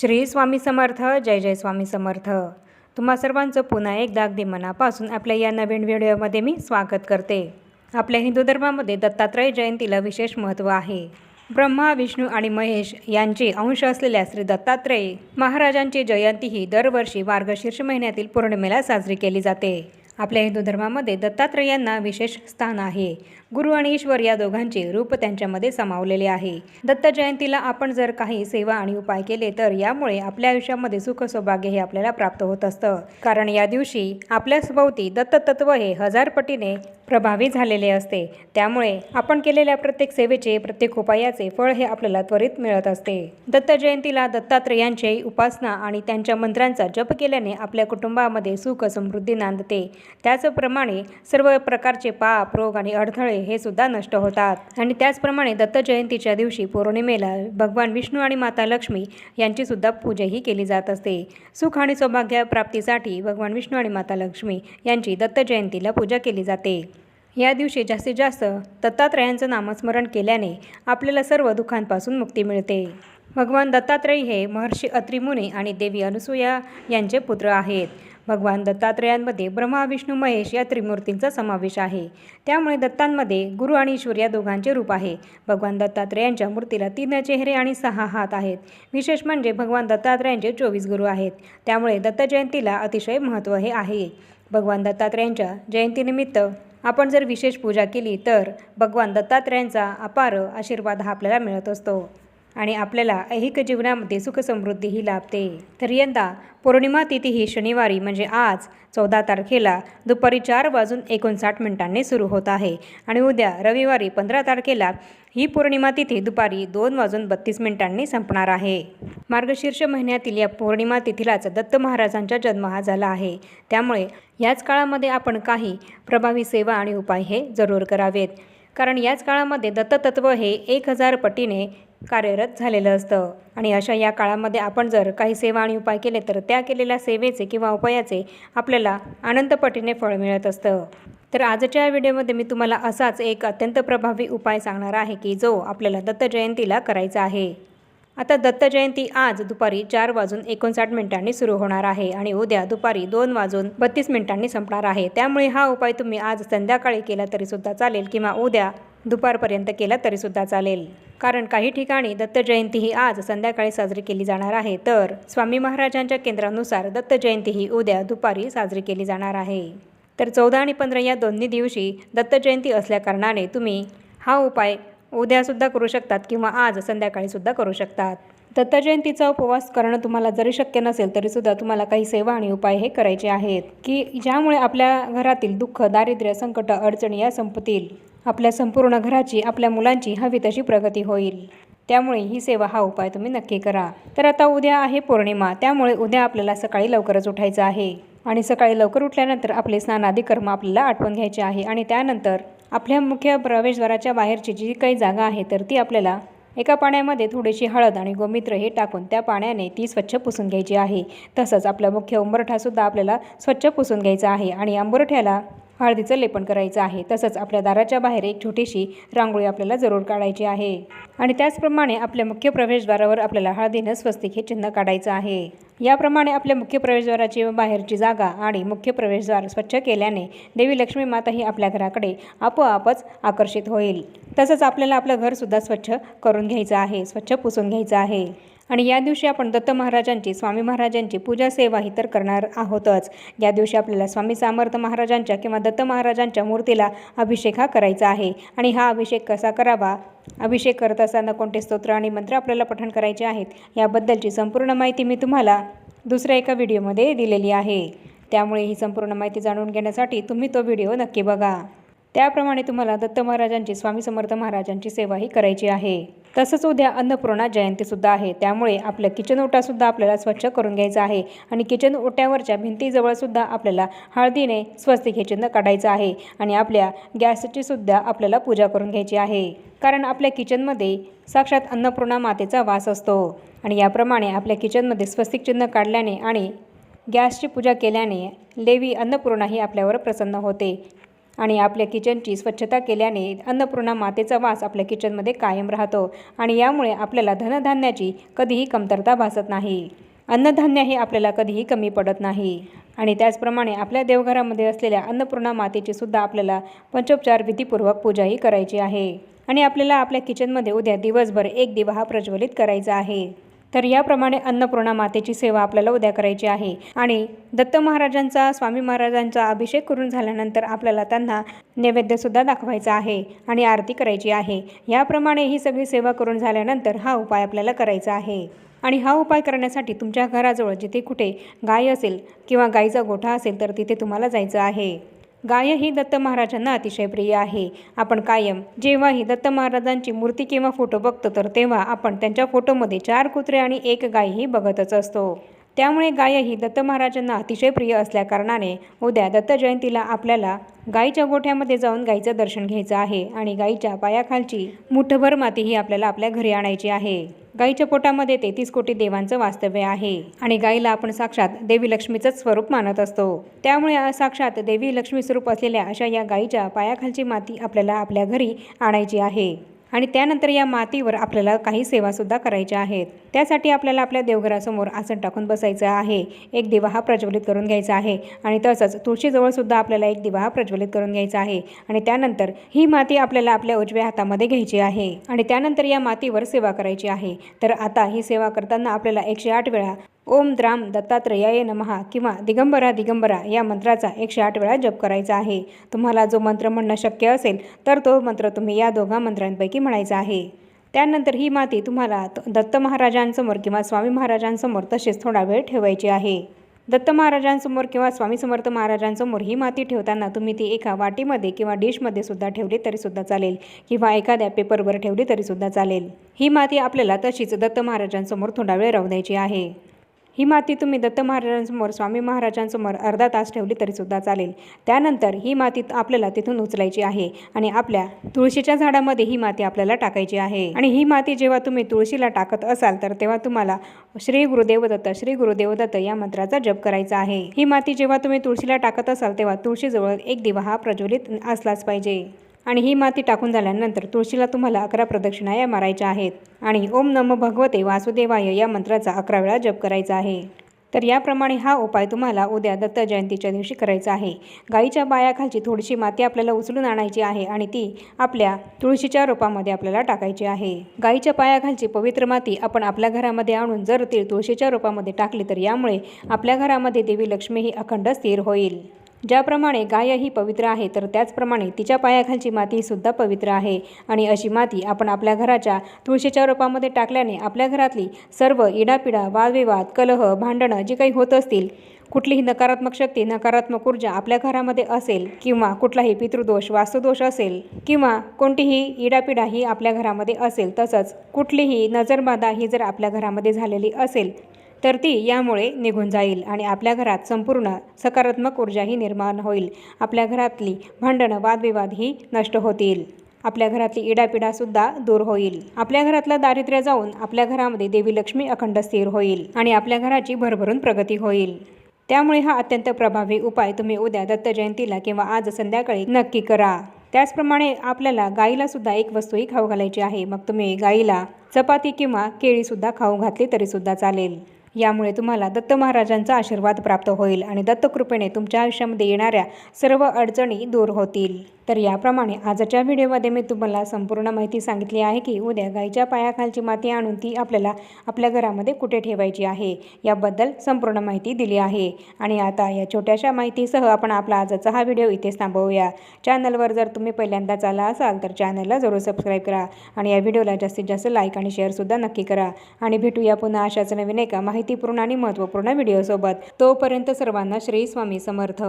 श्री स्वामी समर्थ जय जय स्वामी समर्थ. तुम्हा सर्वांचं पुन्हा एकदा अगदी मनापासून आपल्या या नवीन व्हिडिओमध्ये मी स्वागत करते. आपल्या हिंदू धर्मामध्ये दत्तात्रय जयंतीला विशेष महत्त्व आहे. ब्रह्मा विष्णू आणि महेश यांचे अंश असलेल्या श्री दत्तात्रय महाराजांची जयंती ही दरवर्षी मार्गशीर्ष महिन्यातील पौर्णिमेला साजरी केली जाते. आपल्या हिंदू धर्मामध्ये दत्तात्रयांना विशेष स्थान आहे. गुरु आणि ईश्वर या दोघांचे रूप त्यांच्यामध्ये समावलेले आहे. दत्त जयंतीला आपण जर काही सेवा आणि उपाय केले तर यामुळे आपल्या आयुष्यामध्ये सुख सौभाग्य हे आपल्याला प्राप्त होत असतं. कारण या दिवशी आपल्या सभोवती दत्ततत्व हे हजार पटीने प्रभावी झालेले असते. त्यामुळे आपण केलेल्या प्रत्येक सेवेचे प्रत्येक उपायाचे फळ हे आपल्याला त्वरित मिळत असते. दत्त जयंतीला दत्तात्रयांची उपासना आणि त्यांच्या मंत्रांचा जप केल्याने आपल्या कुटुंबामध्ये सुख समृद्धी नांदते. त्याचप्रमाणे सर्व प्रकारचे पाप रोग आणि अडथळे हे सुद्धा नष्ट होतात. आणि त्याचप्रमाणे दत्त जयंतीच्या दिवशी पौर्णिमेला भगवान विष्णू आणि माता लक्ष्मी यांची सुद्धा पूजाही केली जात असते. सुख आणि सौभाग्य प्राप्तीसाठी भगवान विष्णू आणि माता लक्ष्मी यांची दत्त जयंतीला पूजा केली जाते. या दिवशी जास्तीत जास्त दत्तात्रयांचं नामस्मरण केल्याने आपल्याला सर्व दुःखांपासून मुक्ती मिळते. भगवान दत्तात्रय हे महर्षी अत्रिमुनी आणि देवी अनुसूया यांचे पुत्र आहेत. भगवान दत्तात्रयांमध्ये ब्रह्मा विष्णू महेश या त्रिमूर्तींचा समावेश आहे. त्यामुळे दत्तांमध्ये गुरु आणि ईश्वर या दोघांचे रूप आहे. भगवान दत्तात्रयांच्या मूर्तीला तीन चेहरे आणि सहा हात आहेत. विशेष म्हणजे भगवान दत्तात्रयांचे चोवीस गुरु आहेत. त्यामुळे दत्त जयंतीला अतिशय महत्त्व हे आहे. भगवान दत्तात्रयांच्या जयंतीनिमित्त आपण जर विशेष पूजा केली तर भगवान दत्तात्रयांचा अपार आशीर्वाद हा आपल्याला मिळत असतो. आणि आपल्याला ऐहिक जीवनामध्ये सुखसमृद्धीही लाभते. तर यंदा पौर्णिमा तिथी ही शनिवारी म्हणजे आज चौदा तारखेला दुपारी चार वाजून एकोणसाठ मिनिटांनी सुरू होत आहे. आणि उद्या रविवारी पंधरा तारखेला ही पौर्णिमा तिथी दुपारी दोन वाजून बत्तीस मिनिटांनी संपणार आहे. मार्गशीर्ष महिन्यातील या पौर्णिमा तिथीलाच दत्त महाराजांचा जन्म हा झाला आहे. त्यामुळे याच काळामध्ये आपण काही प्रभावी सेवा आणि उपाय हे जरूर करावेत. कारण याच काळामध्ये दत्ततत्व हे एक हजार पटीने कार्यरत झालेलं असतं. आणि अशा या काळामध्ये आपण जर काही सेवा आणि उपाय केले तर त्या केलेल्या सेवेचे किंवा उपायाचे आपल्याला आनंदपटीने फळ मिळत असतं. तर आजच्या व्हिडिओमध्ये मी तुम्हाला असाच एक अत्यंत प्रभावी उपाय सांगणार आहे की जो आपल्याला दत्त जयंतीला करायचा आहे. आता दत्त जयंती आज दुपारी चार वाजून एकोणसाठ मिनिटांनी सुरू होणार आहे आणि उद्या दुपारी दोन वाजून बत्तीस मिनिटांनी संपणार आहे. त्यामुळे हा उपाय तुम्ही आज संध्याकाळी केला तरीसुद्धा चालेल किंवा उद्या दुपारपर्यंत केला तरीसुद्धा चालेल. कारण काही ठिकाणी दत्त जयंती ही आज संध्याकाळी साजरी केली जाणार आहे. तर स्वामी महाराजांच्या केंद्रानुसार दत्त जयंती ही उद्या दुपारी साजरी केली जाणार आहे. तर चौदा आणि पंधरा या दोन्ही दिवशी दत्त जयंती असल्याकारणाने तुम्ही हा उपाय उद्यासुद्धा करू शकतात किंवा आज संध्याकाळीसुद्धा करू शकतात. दत्तजयंतीचा उपवास करणं तुम्हाला जरी शक्य नसेल तरीसुद्धा तुम्हाला काही सेवा आणि उपाय हे करायचे आहेत की ज्यामुळे आपल्या घरातील दुःख दारिद्र्य संकट अडचणी या संपतील. आपल्या संपूर्ण घराची आपल्या मुलांची हवी तशी प्रगती होईल. त्यामुळे ही सेवा हा उपाय तुम्ही नक्की करा. तर आता उद्या आहे पौर्णिमा त्यामुळे उद्या आपल्याला सकाळी लवकरच उठायचं आहे. आणि सकाळी लवकर उठल्यानंतर आपले स्नानादी कर्म आपल्याला आठवण घ्यायचे आहे आणि त्यानंतर आपल्या मुख्य प्रवेशद्वाराच्या बाहेरची जी काही जागा आहे तर ती आपल्याला एका पाण्यामध्ये थोडीशी हळद आणि गोमित्र हे टाकून त्या पाण्याने ती स्वच्छ पुसून घ्यायची आहे. तसंच आपला मुख्य उंबरठासुद्धा आपल्याला स्वच्छ पुसून घ्यायचा आहे आणि आंबुरठ्याला हळदीचं लेपन करायचं आहे. तसंच आपल्या दाराच्या बाहेर एक छोटीशी रांगोळी आपल्याला जरूर काढायची आहे. आणि त्याचप्रमाणे आपल्या मुख्य प्रवेशद्वारावर आपल्याला हळदीनं स्वस्तिक हे चिन्ह काढायचं आहे. याप्रमाणे आपल्या मुख्य प्रवेशद्वाराची बाहेरची जागा आणि मुख्य प्रवेशद्वार स्वच्छ केल्याने देवी लक्ष्मी माता ही आपल्या घराकडे आपोआपच आकर्षित होईल. तसंच आपल्याला आपलं घरसुद्धा स्वच्छ करून घ्यायचं आहे स्वच्छ पुसून घ्यायचं आहे. आणि या दिवशी आपण दत्त महाराजांची स्वामी महाराजांची पूजा सेवा ही तर करणार आहोतच. या दिवशी आपल्याला स्वामी सामर्थ महाराजांच्या किंवा दत्त महाराजांच्या मूर्तीला अभिषेक हा करायचा आहे. आणि हा अभिषेक कसा करावा? अभिषेक करत असताना कोणते स्तोत्र आणि मंत्र आपल्याला पठण करायचे आहेत? याबद्दलची संपूर्ण माहिती मी तुम्हाला दुसऱ्या एका व्हिडिओमध्ये दिलेली आहे. त्यामुळे ही संपूर्ण माहिती जाणून घेण्यासाठी तुम्ही तो व्हिडिओ नक्की बघा. त्याप्रमाणे तुम्हाला दत्त महाराजांची स्वामी समर्थ महाराजांची सेवाही करायची आहे. तसंच उद्या अन्नपूर्णा जयंतीसुद्धा आहे. त्यामुळे आपलं किचन ओटासुद्धा आपल्याला स्वच्छ करून घ्यायचं आहे आणि किचन ओट्यावरच्या भिंतीजवळसुद्धा आपल्याला हळदीने स्वस्तिक हे चिन्ह काढायचं आहे आणि आपल्या गॅसचीसुद्धा आपल्याला पूजा करून घ्यायची आहे. कारण आपल्या किचनमध्ये साक्षात अन्नपूर्णा मातेचा वास असतो आणि याप्रमाणे आपल्या किचनमध्ये स्वस्तिक चिन्ह काढल्याने आणि गॅसची पूजा केल्याने देवी अन्नपूर्णा ही आपल्यावर प्रसन्न होते. आणि आपल्या किचनची स्वच्छता केल्याने अन्नपूर्णा मातेचा वास आपल्या किचनमध्ये कायम राहतो आणि यामुळे आपल्याला धनधान्याची कधीही कमतरता भासत नाही. अन्नधान्य हे आपल्याला कधीही कमी पडत नाही. आणि त्याचप्रमाणे आपल्या देवघरामध्ये असलेल्या अन्नपूर्णा मातेची सुद्धा आपल्याला पंचोपचार विधीपूर्वक पूजाही करायची आहे. आणि आपल्याला आपल्या किचनमध्ये उद्या दिवसभर एक दिवा हा प्रज्वलित करायचा आहे. तर याप्रमाणे अन्नपूर्णा मातेची सेवा आपल्याला उद्या करायची आहे. आणि दत्त महाराजांचा स्वामी महाराजांचा अभिषेक करून झाल्यानंतर आपल्याला त्यांना नैवेद्यसुद्धा दाखवायचा आहे आणि आरती करायची आहे. याप्रमाणे ही सगळी सेवा करून झाल्यानंतर हा उपाय आपल्याला करायचा आहे. आणि हा उपाय करण्यासाठी तुमच्या घराजवळ जिथे कुठे गाय असेल किंवा गाईचा गोठा असेल तर तिथे तुम्हाला जायचं आहे. गाय ही दत्त महाराजांना अतिशय प्रिय आहे. आपण कायम जेव्हाही दत्त महाराजांची मूर्ती किंवा फोटो बघतो तर तेव्हा आपण त्यांच्या फोटोमध्ये चार कुत्रे आणि एक गायही बघतच असतो. त्यामुळे गाय ही दत्त महाराजांना अतिशय प्रिय असल्याकारणाने उद्या दत्त जयंतीला आपल्याला गाईच्या गोठ्यामध्ये जाऊन गाईचं दर्शन घ्यायचं आहे आणि गाईच्या पायाखालची मुठभर माती ही आपल्याला आपल्या घरी आणायची आहे. गाईच्या पोटामध्ये तेहतीस कोटी देवांचं वास्तव्य आहे आणि गाईला आपण साक्षात देवी लक्ष्मीचंच स्वरूप मानत असतो. त्यामुळे साक्षात देवी लक्ष्मी स्वरूप असलेल्या अशा या गायीच्या पायाखालची माती आपल्याला आपल्या घरी आणायची आहे. आणि त्यानंतर या मातीवर आपल्याला काही सेवासुद्धा करायच्या आहेत. त्यासाठी आपल्याला आपल्या देवघरासमोर आसन टाकून बसायचं आहे. एक दिवा हा प्रज्वलित करून घ्यायचा आहे आणि तसंच तुळशीजवळसुद्धा आपल्याला एक दिवा हा प्रज्वलित करून घ्यायचा आहे. आणि त्यानंतर ही माती आपल्याला आपल्या उजव्या हातामध्ये घ्यायची आहे. आणि त्यानंतर या मातीवर सेवा करायची आहे. तर आता ही सेवा करताना आपल्याला एकशे आठ वेळा ओम द्राम दत्तात्रयाय नमहा किंवा दिगंबरा दिगंबरा या मंत्राचा एकशे आठ वेळा जप करायचा आहे. तुम्हाला जो मंत्र म्हणणं शक्य असेल तर तो मंत्र तुम्ही या दोघा मंत्रांपैकी म्हणायचा आहे. त्यानंतर ही माती तुम्हाला दत्त महाराजांसमोर किंवा स्वामी महाराजांसमोर तसेच थोडा वेळ ठेवायची आहे. दत्त महाराजांसमोर किंवा स्वामी समर्थ महाराजांसमोर ही माती ठेवताना तुम्ही ती एका वाटीमध्ये किंवा डिशमध्ये सुद्धा ठेवली तरीसुद्धा चालेल किंवा एखाद्या पेपरवर ठेवली तरीसुद्धा चालेल. ही माती आपल्याला तशीच दत्त महाराजांसमोर थोडा वेळ राहू द्यायची आहे. ही माती तुम्ही दत्त महाराजांसमोर स्वामी महाराजांसमोर अर्धा तास ठेवली तरीसुद्धा चालेल. त्यानंतर ही माती आपल्याला तिथून उचलायची आहे आणि आपल्या तुळशीच्या झाडामध्ये ही माती आपल्याला टाकायची आहे. आणि ही माती जेव्हा तुम्ही तुळशीला टाकत असाल तर तेव्हा तुम्हाला श्री गुरुदेवदत्त श्री गुरुदेवदत्त या मंत्राचा जप करायचा आहे. ही माती जेव्हा तुम्ही तुळशीला टाकत असाल तेव्हा तुळशीजवळ एक दिवा हा प्रज्वलित असलाच पाहिजे. आणि ही माती टाकून झाल्यानंतर तुळशीला तुम्हाला अकरा प्रदक्षिणा या मारायच्या आहेत. आणि ओम नम भगवते वासुदेवाय या मंत्राचा अकरा वेळा जप करायचा आहे. तर याप्रमाणे हा उपाय तुम्हाला उद्या दत्त जयंतीच्या दिवशी करायचा आहे. गाईच्या पायाखालची थोडीशी माती आपल्याला उचलून आणायची आहे आणि ती आपल्या तुळशीच्या रोपामध्ये आपल्याला टाकायची आहे. गाईच्या पायाखालची पवित्र माती आपण आपल्या घरामध्ये आणून जर ती तुळशीच्या रोपामध्ये टाकली तर यामुळे आपल्या घरामध्ये देवी लक्ष्मी ही अखंड स्थिर होईल. ज्याप्रमाणे गाय ही पवित्र आहे तर त्याचप्रमाणे तिच्या पायाखालची मातीसुद्धा पवित्र आहे. आणि अशी माती आपण आपल्या घराच्या तुळशीच्या रोपामध्ये टाकल्याने आपल्या घरातली सर्व इडापिडा वादविवाद कलह भांडणं जी काही होत असतील कुठलीही नकारात्मक शक्ती नकारात्मक ऊर्जा आपल्या घरामध्ये असेल किंवा कुठलाही पितृदोष वास्तुदोष असेल किंवा कोणतीही इडापिडा ही आपल्या घरामध्ये असेल तसंच कुठलीही नजरबाधा ही जर आपल्या घरामध्ये झालेली असेल तर ती यामुळे निघून जाईल आणि आपल्या घरात संपूर्ण सकारात्मक ऊर्जाही निर्माण होईल. आपल्या घरातली भांडणं वादविवाद ही नष्ट होतील. आपल्या घरातली इडापिडासुद्धा दूर होईल. आपल्या घरातलं दारिद्र्य जाऊन आपल्या घरामध्ये देवी लक्ष्मी अखंड स्थिर होईल आणि आपल्या घराची भरभरून प्रगती होईल. त्यामुळे हा अत्यंत प्रभावी उपाय तुम्ही उद्या दत्त जयंतीला किंवा आज संध्याकाळी नक्की करा. त्याचप्रमाणे आपल्याला गाईला सुद्धा एक वस्तूही खाऊ घालायची आहे. मग तुम्ही गाईला चपाती किंवा केळीसुद्धा खाऊ घातली तरीसुद्धा चालेल. यामुळे तुम्हाला दत्त महाराजांचा आशीर्वाद प्राप्त होईल आणि दत्तकृपेने तुमच्या आयुष्यामध्ये येणाऱ्या सर्व अडचणी दूर होतील. तर याप्रमाणे आजच्या व्हिडिओमध्ये मी तुम्हाला संपूर्ण माहिती सांगितली आहे की उद्या गाईच्या पायाखालची माती आणून ती आपल्याला आपल्या घरामध्ये कुठे ठेवायची आहे याबद्दल संपूर्ण माहिती दिली आहे. आणि आता या छोट्याशा माहितीसह आपण आपला आजचा हा व्हिडिओ इथेच थांबवूया. चॅनलवर जर तुम्ही पहिल्यांदाच आला असाल तर चॅनलला जरूर सबस्क्राईब करा आणि या व्हिडिओला जास्तीत जास्त लाईक आणि शेअरसुद्धा नक्की करा. आणि भेटूया पुन्हा अशाच नवीन एका माहितीपूर्ण आणि महत्त्वपूर्ण व्हिडिओसोबत तोपर्यंत सर्वांना श्री स्वामी समर्थ.